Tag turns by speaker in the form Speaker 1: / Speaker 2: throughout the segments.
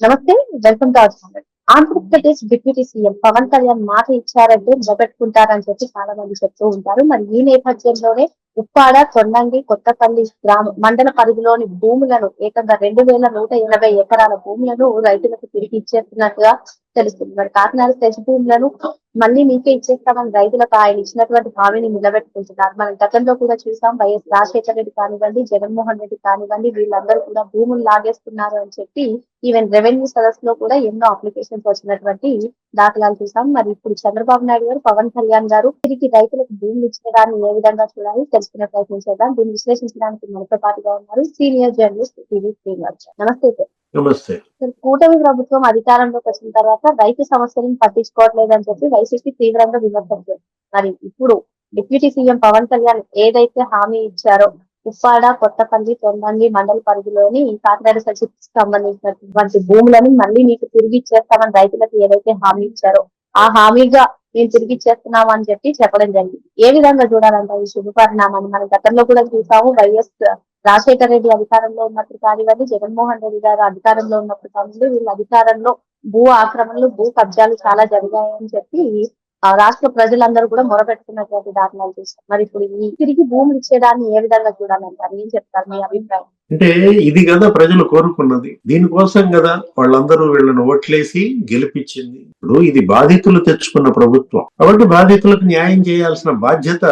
Speaker 1: నమస్తే welcome to our Andhra Pradesh deputy CM Pawan Kalyan మాట ఇచ్చారంటే నిలబెట్టుకుంటారని చెప్పి చాలా మంది చెప్తూ ఉంటారు. మరి ఈ నేపథ్యంలోనే ఉప్పాడ తొండంగి కొత్తపల్లి గ్రామ మండల పరిధిలోని భూములను ఏకంగా రెండు వేల నూట ఎనభై ఎకరాల భూములను రైతులకు తిరిగి ఇచ్చేస్తున్నట్టుగా తెలుస్తుంది. మరి కాకినాడ సెస్ భూములను మళ్ళీ మీకే ఇచ్చేస్తామని రైతులకు ఆయన ఇచ్చినటువంటి హామీని నిలబెట్టుకుంటున్నారు మనం గతంలో కూడా చూసాం వైఎస్ రాజశేఖర రెడ్డి కానివ్వండి జగన్మోహన్ రెడ్డి కానివ్వండి వీళ్ళందరూ కూడా భూములు లాగేస్తున్నారు అని చెప్పి ఈవెన్ రెవెన్యూ సదస్సులో కూడా ఎన్నో అప్లికేషన్స్ వచ్చినటువంటి దాఖలాలు చూసాం. మరి ఇప్పుడు చంద్రబాబు నాయుడు గారు పవన్ కళ్యాణ్ గారు తిరిగి రైతులకు భూములు ఇచ్చేదాన్ని ఏ విధంగా చూడాలి తెలుసుకునే ప్రయత్నం చేద్దాం. దీన్ని విశ్లేషించడానికి మనతో పాటుగా ఉన్నారు సీనియర్ జర్నలిస్ట్ టీవీ శ్రీనివాస్. నమస్తే సార్.
Speaker 2: నమస్తే
Speaker 1: కూటమి ప్రభుత్వం అధికారంలోకి వచ్చిన తర్వాత రైతు సమస్యలను పట్టించుకోవట్లేదని చెప్పి వైసీపీ తీవ్రంగా విమర్శించారు మరి ఇప్పుడు డిప్యూటీ సీఎం పవన్ కళ్యాణ్ ఏదైతే హామీ ఇచ్చారో ఉప్పాడ కొత్తపల్లి తొండంగి మండల పరిధిలోని కాకినాడ సచికి సంబంధించినటువంటి భూములను మళ్ళీ మీకు తిరిగి ఇచ్చేస్తామని రైతులకు ఏదైతే హామీ ఇచ్చారో ఆ హామీగా మేము తిరిగి ఇచ్చేస్తున్నాము అని చెప్పి చెప్పడం జరిగింది. ఏ విధంగా చూడాలంటే ఈ శుభ పరిణామాన్ని మనం గతంలో కూడా చూసాము వైఎస్ రాజశేఖర రెడ్డి అధికారంలో ఉన్నప్పుడు కానివ్వండి జగన్మోహన్ రెడ్డి గారు అధికారంలో ఉన్నప్పుడు కానివ్వండి వీళ్ళ అధికారంలో భూ ఆక్రమణలు భూ కబ్జాలు చాలా జరిగాయని చెప్పి రాష్ట్ర ప్రజలందరూ కూడా మొరపెట్టుకున్నటువంటి దాఖలాలు చూస్తారు మరి ఇప్పుడు ఈ తిరిగి భూములు ఇచ్చేదాన్ని ఏ విధంగా చూడాలంటారు? ఏం చెప్తారు మీ అభిప్రాయం?
Speaker 2: అంటే ఇది కదా ప్రజలు కోరుకున్నది. దీనికోసం కదా వాళ్ళందరూ వీళ్ళని ఓట్లేసి గెలిపించింది. ఇప్పుడు ఇది బాధితులు తెచ్చుకున్న ప్రభుత్వం. కాబట్టి బాధితులకు న్యాయం చేయాల్సిన బాధ్యత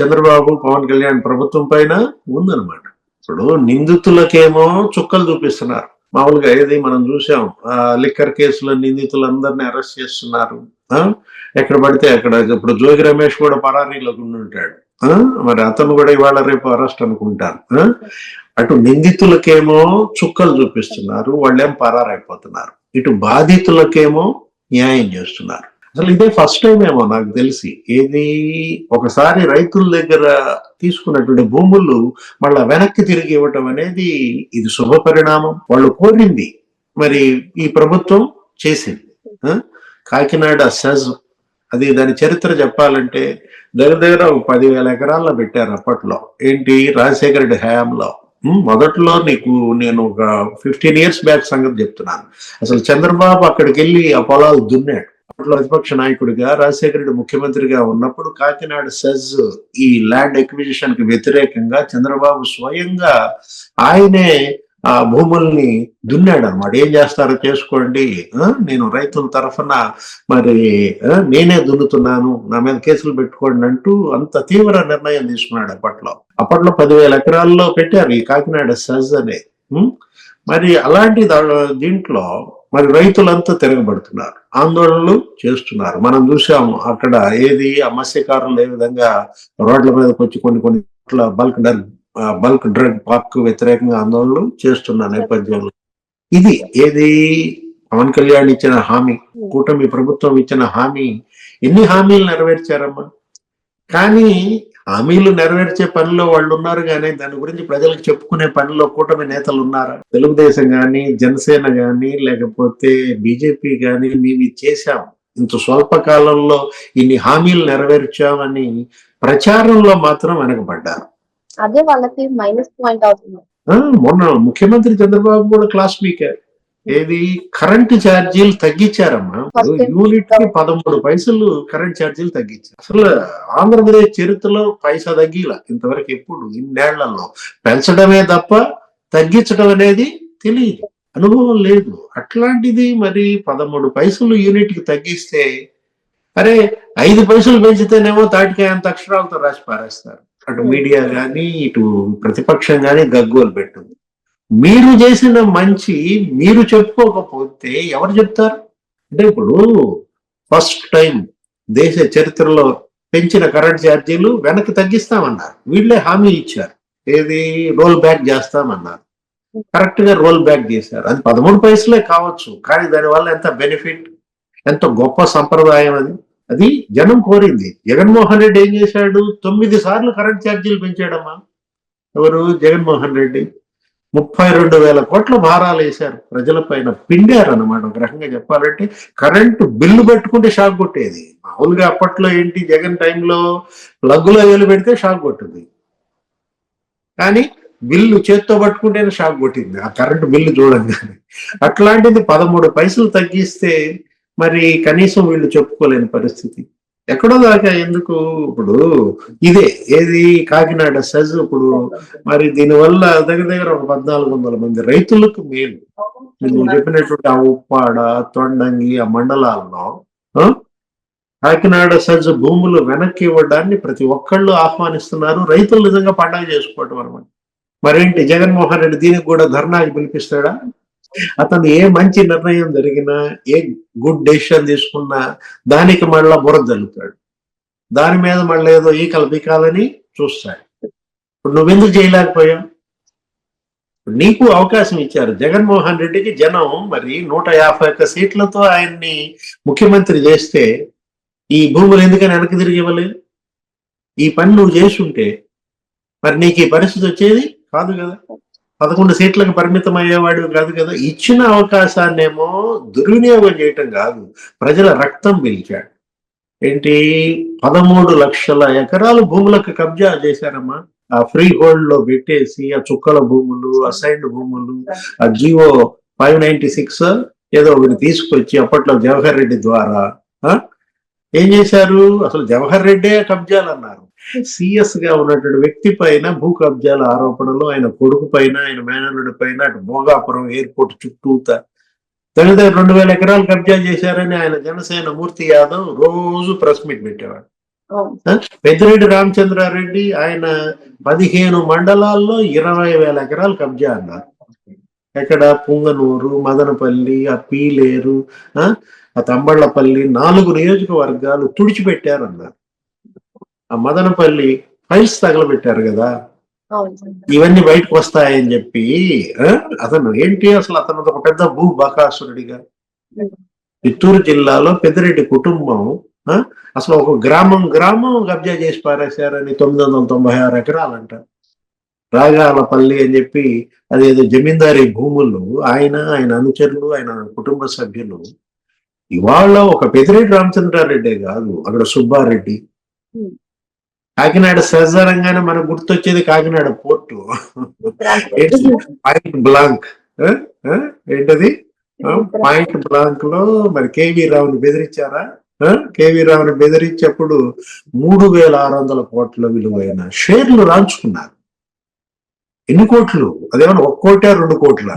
Speaker 2: చంద్రబాబు పవన్ కళ్యాణ్ ప్రభుత్వం పైన ఉందన్నమాట. ఇప్పుడు నిందితులకేమో చుక్కలు చూపిస్తున్నారు. మామూలుగా ఏది మనం చూసాం. ఆ లిక్కర్ కేసులో నిందితులందరినీ అరెస్ట్ చేస్తున్నారు. ఎక్కడ పడితే అక్కడ. ఇప్పుడు జోగి రమేష్ కూడా పరారీలో ఉంటాడు. మరి అతను కూడా ఇవాళ రేపు అరెస్ట్ అనుకుంటాను. ఆ? అటు నిందితులకేమో చుక్కలు చూపిస్తున్నారు. వాళ్ళేం పరారైపోతున్నారు. ఇటు బాధితులకేమో న్యాయం చేస్తున్నారు. అసలు ఇదే ఫస్ట్ టైం ఏమో నాకు తెలిసి. ఏది ఒకసారి రైతుల దగ్గర తీసుకున్నటువంటి భూములు మళ్ళా వెనక్కి తిరిగి ఇవ్వటం అనేది ఇది శుభ పరిణామం వాళ్ళు కోరింది. మరి ఈ ప్రభుత్వం చేసింది. ఆ? కాకినాడ సెజ్ అది దాని చరిత్ర చెప్పాలంటే దగ్గర దగ్గర ఒక పదివేల ఎకరాల్లో పెట్టారు అప్పట్లో. ఏంటి? రాజశేఖర రెడ్డి హయాంలో. మొదట్లో నీకు నేను ఒక ఫిఫ్టీన్ ఇయర్స్ బ్యాక్ సంగతి చెప్తున్నాను. అసలు చంద్రబాబు అక్కడికి వెళ్ళి ఆ పొలాలు దున్నాడు. అప్పట్లో ప్రతిపక్ష నాయకుడిగా రాజశేఖర రెడ్డి ముఖ్యమంత్రిగా ఉన్నప్పుడు కాకినాడ సెజ్ ఈ ల్యాండ్ ఎక్విజిషన్కి వ్యతిరేకంగా చంద్రబాబు స్వయంగా ఆయనే ఆ భూముల్ని దున్నాడు అనమాట ఏం చేస్తారో? చేసుకోండి. నేను రైతుల తరఫున మరి నేనే దున్నుతున్నాను నా మీద కేసులు పెట్టుకోండి అంటూ అంత తీవ్ర నిర్ణయం తీసుకున్నాడు అప్పట్లో. అప్పట్లో పదివేల ఎకరాల్లో పెట్టారు ఈ కాకినాడ సజ్ అనే. మరి అలాంటి దా- దీంట్లో మరి రైతులంతా తిరగబడుతున్నారు. ఆందోళనలు చేస్తున్నారు. మనం చూసాము అక్కడ ఏది ఆ మత్స్యకారులు ఏ విధంగా రోడ్ల మీదకి వచ్చి కొన్ని కొన్ని బల్క్ డర్ బల్క్ డ్రగ్ పార్క్ వ్యతిరేకంగా ఆందోళనలు చేస్తున్న నేపథ్యంలో. ఇది ఏది? పవన్ కళ్యాణ్ ఇచ్చిన హామీ కూటమి ప్రభుత్వం ఇచ్చిన హామీ. ఎన్ని హామీలు నెరవేర్చారమ్మా? కానీ హామీలు నెరవేర్చే పనిలో వాళ్ళు ఉన్నారు కానీ దాని గురించి ప్రజలకు చెప్పుకునే పనిలో కూటమి నేతలు ఉన్నారా? తెలుగుదేశం కానీ జనసేన కానీ లేకపోతే బీజేపీ కానీ మేము ఇది చేశాం. ఇంత స్వల్ప కాలంలో ఇన్ని హామీలు నెరవేర్చామని ప్రచారంలో మాత్రం వెనకబడ్డారు.
Speaker 1: అదే వాళ్ళకి మైనస్ పాయింట్ అవుతుంది.
Speaker 2: మొన్న ముఖ్యమంత్రి చంద్రబాబు కూడా క్లాస్ స్పీకర్ ఏది? కరెంటు ఛార్జీలు తగ్గించారమ్మా. యూనిట్కి పదమూడు పైసలు కరెంట్ ఛార్జీలు తగ్గించారు. అసలు ఆంధ్రప్రదేశ్ చరిత్రలో పైసా తగ్గిల. ఇంతవరకు ఎప్పుడు? ఇన్నేళ్ళలో. పెంచడమే తప్ప తగ్గించడం అనేది తెలియదు. అనుభవం లేదు. అట్లాంటిది మరి పదమూడు పైసలు యూనిట్కి తగ్గిస్తే అరే ఐదు పైసలు పెంచితేనేమో తాటికాయ అంత అక్షరాలతో రాసి పారేస్తారు. అటు మీడియా గాని ఇటు ప్రతిపక్షం గాని గగ్గోలు పెట్టింది మీరు చేసిన మంచి మీరు చెప్పుకోకపోతే ఎవరు చెప్తారు? అంటే ఇప్పుడు ఫస్ట్ టైం దేశ చరిత్రలో పెంచిన కరెంట్ ఛార్జీలు వెనక్కి తగ్గిస్తామన్నారు. వీళ్ళే హామీ ఇచ్చారు. ఏది? రోల్ బ్యాక్ చేస్తామన్నారు. కరెక్ట్గా రోల్ బ్యాక్ చేశారు. అది పదమూడు పైసలే కావచ్చు. కానీ దానివల్ల ఎంత బెనిఫిట్? ఎంత గొప్ప సంప్రదాయం అది. అది జనం కోరింది. జగన్మోహన్ రెడ్డి ఏం చేశాడు? తొమ్మిది సార్లు కరెంట్ ఛార్జీలు పెంచాడమ్మా. ఎవరు? జగన్మోహన్ రెడ్డి. ముప్పై రెండు వేల కోట్ల భారాలు వేశారు. ప్రజల పైన పిండారు అనమాట ఒక రకంగా చెప్పాలంటే కరెంటు బిల్లు పెట్టుకుంటే షాక్ కొట్టేది. మామూలుగా అప్పట్లో ఏంటి జగన్ టైంలో లగ్గులో వేలు పెడితే షాక్ కొట్టింది. కానీ బిల్లు చేత్తో పట్టుకుంటేనే షాక్ కొట్టింది. ఆ కరెంటు బిల్లు చూడంగానే. అట్లాంటిది పదమూడు పైసలు తగ్గిస్తే మరి కనీసం వీళ్ళు చెప్పుకోలేని పరిస్థితి. ఎక్కడో దాకా ఎందుకు? ఇప్పుడు ఇదే ఏది? కాకినాడ సజ్ ఇప్పుడు మరి దీనివల్ల దగ్గర దగ్గర ఒక పద్నాలుగు వందల మంది రైతులకు మేలు. నువ్వు చెప్పినటువంటి ఆ ఉప్పాడ తొండంగి ఆ మండలాల్లో ఆ, కాకినాడ సజ్జ భూములు వెనక్కి ఇవ్వడాన్ని ప్రతి ఒక్కళ్ళు ఆహ్వానిస్తున్నారు. రైతులు నిజంగా పండగ చేసుకోవటం అనమాట. మరేంటి? జగన్మోహన్ రెడ్డి దీనికి కూడా ధర్నాకి పిలిపిస్తాడా? అతను ఏ మంచి నిర్ణయం జరిగినా ఏ గుడ్ డెసిషన్ తీసుకున్నా దానికి మళ్ళా బురద జల్లుతాడు. దాని మీద మళ్ళీ ఏదో ఈ కల్పికాలని చూస్తాడు. ఇప్పుడు నువ్వెందుకు చేయలేకపోయావు? నీకు అవకాశం ఇచ్చారు. జగన్మోహన్ రెడ్డికి జనం మరి నూట యాభై ఒక్క సీట్లతో ఆయన్ని ముఖ్యమంత్రి చేస్తే ఈ భూములు ఎందుకని వెనక్కి తిరిగి ఇవ్వలేదు? ఈ పని నువ్వు చేసుంటే మరి నీకు ఈ పరిస్థితి వచ్చేది? కాదు కదా. పదకొండు సీట్లకు పరిమితం అయ్యేవాడు కాదు కదా. ఇచ్చిన అవకాశాన్నేమో దుర్వినియోగం చేయటం కాదు. ప్రజల రక్తం పిలిచాడు. ఏంటి? పదమూడు లక్షల ఎకరాలు భూములకు కబ్జా చేశారమ్మా. ఆ ఫ్రీ హోల్డ్లో పెట్టేసి ఆ చుక్కల భూములు అసైన్డ్ భూములు ఆ జియో ఫైవ్ నైన్టీ సిక్స్ ఏదో ఒకటి తీసుకొచ్చి అప్పట్లో జవహర్ రెడ్డి ద్వారా ఆ? ఏం చేశారు? అసలు జవహర్ రెడ్డే కబ్జాలు అన్నారు. సిఎస్గా ఉన్నటువంటి వ్యక్తి పైన భూ కబ్జాల ఆరోపణలు ఆయన కొడుకు పైన ఆయన మేనల్లుడి పైన అటు భోగాపురం ఎయిర్పోర్ట్ చుట్టూత దగ్గర దగ్గర రెండు వేల ఎకరాలు కబ్జా చేశారని ఆయన జనసేన మూర్తి యాదవ్ రోజు ప్రెస్ మీట్ పెట్టేవాడు. పెద్దిరెడ్డి రామచంద్రారెడ్డి ఆయన పదిహేను మండలాల్లో ఇరవై వేల ఎకరాలు కబ్జా అన్నారు. ఎక్కడ? పుంగనూరు మదనపల్లి ఆ పీలేరు ఆ? తంబళ్ళపల్లి నాలుగు నియోజకవర్గాలు తుడిచిపెట్టారన్నారు. ఆ మదనపల్లి ఫైల్స్ తగలబెట్టారు కదా. ఇవన్నీ బయటకు వస్తాయని చెప్పి అతను ఏంటి అసలు అతను ఒక పెద్ద భూ బకాసురుడిగా? చిత్తూరు జిల్లాలో పెద్దిరెడ్డి కుటుంబం అసలు ఒక గ్రామం గ్రామం కబ్జా చేసి పారేశారని తొమ్మిది వందల తొంభై ఆరు ఎకరాలంట. రాగాలపల్లి అని చెప్పి అదేదో జమీందారీ భూములు ఆయన ఆయన అనుచరులు ఆయన కుటుంబ సభ్యులు. ఇవాళ ఒక పెద్దిరెడ్డి రామచంద్రారెడ్డే కాదు అక్కడ సుబ్బారెడ్డి. కాకినాడ సహజరంగానే మనకు గుర్తొచ్చేది కాకినాడ పోర్టు ఏంటి? Point blank? ఏంటది? పాయింట్ బ్లాంక్లో మరి కేవీ రావుని బెదిరించారా? కేవీ రావుని బెదిరించేప్పుడు మూడు వేల ఆరు వందల కోట్ల విలువైన షేర్లు రాంచుకున్నారు ఎన్ని కోట్లు అదేమన్నా ఒక కోట రెండు కోట్ల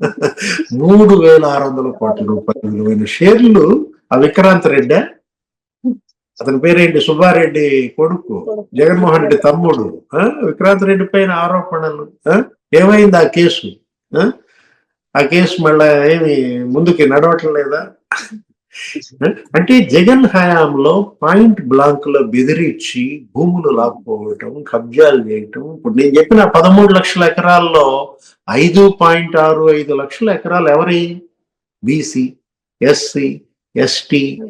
Speaker 2: మూడు వేల ఆరు వందల కోట్ల రూపాయల విలువైన షేర్లు ఆ విక్రాంత్ రెడ్డి అతని పేరేంటి? సుబ్బారెడ్డి కొడుకు. జగన్మోహన్ రెడ్డి తమ్ముడు? విక్రాంత్ రెడ్డి పైన ఆరోపణలు? ఏమైంది ఆ కేసు? ఆ? ఆ కేసు మళ్ళా ఏమి ముందుకి నడవట్లేదా? అంటే జగన్ హయాంలో పాయింట్ బ్లాంక్లో బెదిరించి భూములు లాక్కోవటం కబ్జాలు చేయటం. ఇప్పుడు నేను చెప్పిన పదమూడు లక్షల ఎకరాల్లో ఐదు పాయింట్ ఆరు ఐదు లక్షల ఎకరాలు ఎవరి? బీసీ ఎస్సీ ఎస్టీ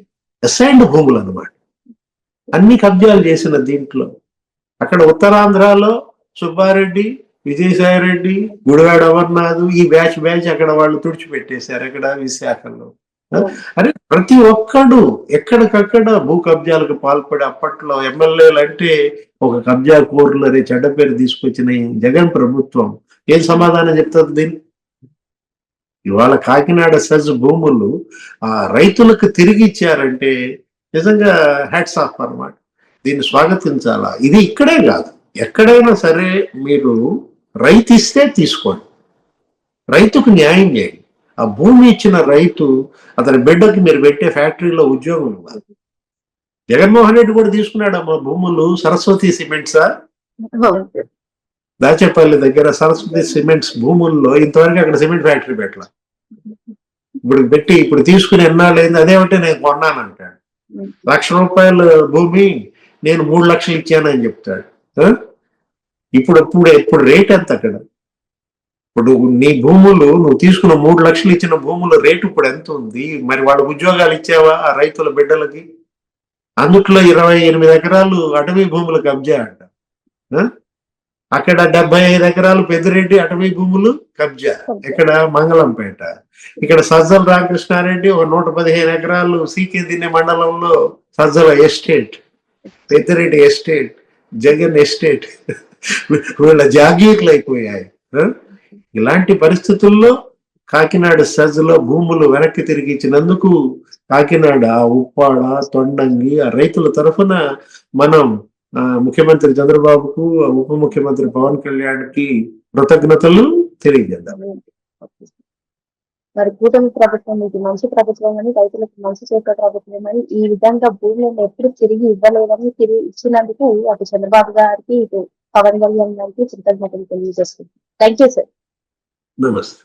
Speaker 2: అసైన్డ్ భూములు అన్నమాట. అన్ని కబ్జాలు చేసిన దీంట్లో. అక్కడ ఉత్తరాంధ్రలో సుబ్బారెడ్డి విజయసాయి రెడ్డి గుడివాడ అమర్నాథ్ ఈ బ్యాచ్ బ్యాచ్ అక్కడ వాళ్ళు తుడిచిపెట్టేశారు అక్కడ విశాఖలో. అరే ప్రతి ఒక్కడు ఎక్కడికక్కడ భూ కబ్జాలకు పాల్పడి అప్పట్లో ఎమ్మెల్యేలు అంటే ఒక కబ్జా కోర్లు అనే చెడ్డ పేరు తీసుకొచ్చిన జగన్ ప్రభుత్వం. ఏం సమాధానం చెప్తుంది దీన్ని ఇవాళ కాకినాడ సజ్ భూములు ఆ రైతులకు తిరిగి ఇచ్చారంటే నిజంగా హ్యాట్స్ ఆఫ్ అనమాట దీన్ని స్వాగతించాలా? ఇది ఇక్కడే కాదు. ఎక్కడైనా సరే మీరు రైతు ఇస్తే తీసుకోండి. రైతుకు న్యాయం చేయండి. ఆ భూమి ఇచ్చిన రైతు అతని బిడ్డకి మీరు పెట్టే ఫ్యాక్టరీలో ఉద్యోగం ఇవ్వాలి. జగన్మోహన్ రెడ్డి కూడా తీసుకున్నాడు అమ్మా భూములు. సరస్వతి సిమెంట్సా? దాచేపల్లి దగ్గర సరస్వతి సిమెంట్స్ భూముల్లో ఇంతవరకు అక్కడ సిమెంట్ ఫ్యాక్టరీ పెట్టాల. ఇప్పుడు పెట్టి ఇప్పుడు తీసుకుని ఎన్నాళ్ళైంది అదేమంటే నేను కొన్నానంటాడు లక్ష రూపాయల భూమి నేను మూడు లక్షలు ఇచ్చానని చెప్తాడు. ఇప్పుడు ఇప్పుడు ఇప్పుడు రేట్ ఎంత అక్కడ? ఇప్పుడు నీ భూములు నువ్వు తీసుకున్న మూడు లక్షలు ఇచ్చిన భూముల రేటు ఇప్పుడు ఎంత ఉంది? మరి వాళ్ళ ఉద్యోగాలు ఇచ్చావా ఆ రైతుల బిడ్డలకి? అందుట్లో ఇరవై ఎనిమిది ఎకరాలు అటవీ భూములు కబ్జా అంట. అక్కడ డెబ్బై ఐదు ఎకరాలు పెద్దిరెడ్డి అటవీ భూములు కబ్జా. ఇక్కడ మంగళంపేట. ఇక్కడ సజ్జల రామకృష్ణారెడ్డి ఒక నూట పదిహేను ఎకరాలు సీకే దిన్నె మండలంలో Sajjala estate Peddireddy estate Jagan estate. వీళ్ళ జాగీర్లు అయిపోయాయి? ఇలాంటి పరిస్థితుల్లో కాకినాడ సజ్లో భూములు వెనక్కి తిరిగి ఇచ్చినందుకు కాకినాడ ఉప్పాడ తొండంగి ఆ రైతుల తరఫున మనం ముఖ్యమంత్రి చంద్రబాబుకు ఉప ముఖ్యమంత్రి పవన్ కళ్యాణ్కి కృతజ్ఞతలు తెలియజేద్దాం.
Speaker 1: మరి కూటమి ప్రభుత్వం ఇది మంచి ప్రభుత్వం అని రైతులకు మంచి చేసే ప్రభుత్వం అని ఈ విధంగా భూములను ఎప్పుడు తిరిగి ఇవ్వలేదని తిరిగి ఇచ్చినందుకు అటు చంద్రబాబు గారికి ఇటు పవన్ కళ్యాణ్ గారికి కృతజ్ఞతలు తెలియజేస్తుంది థ్యాంక్ యూ సార్.
Speaker 2: నమస్తే.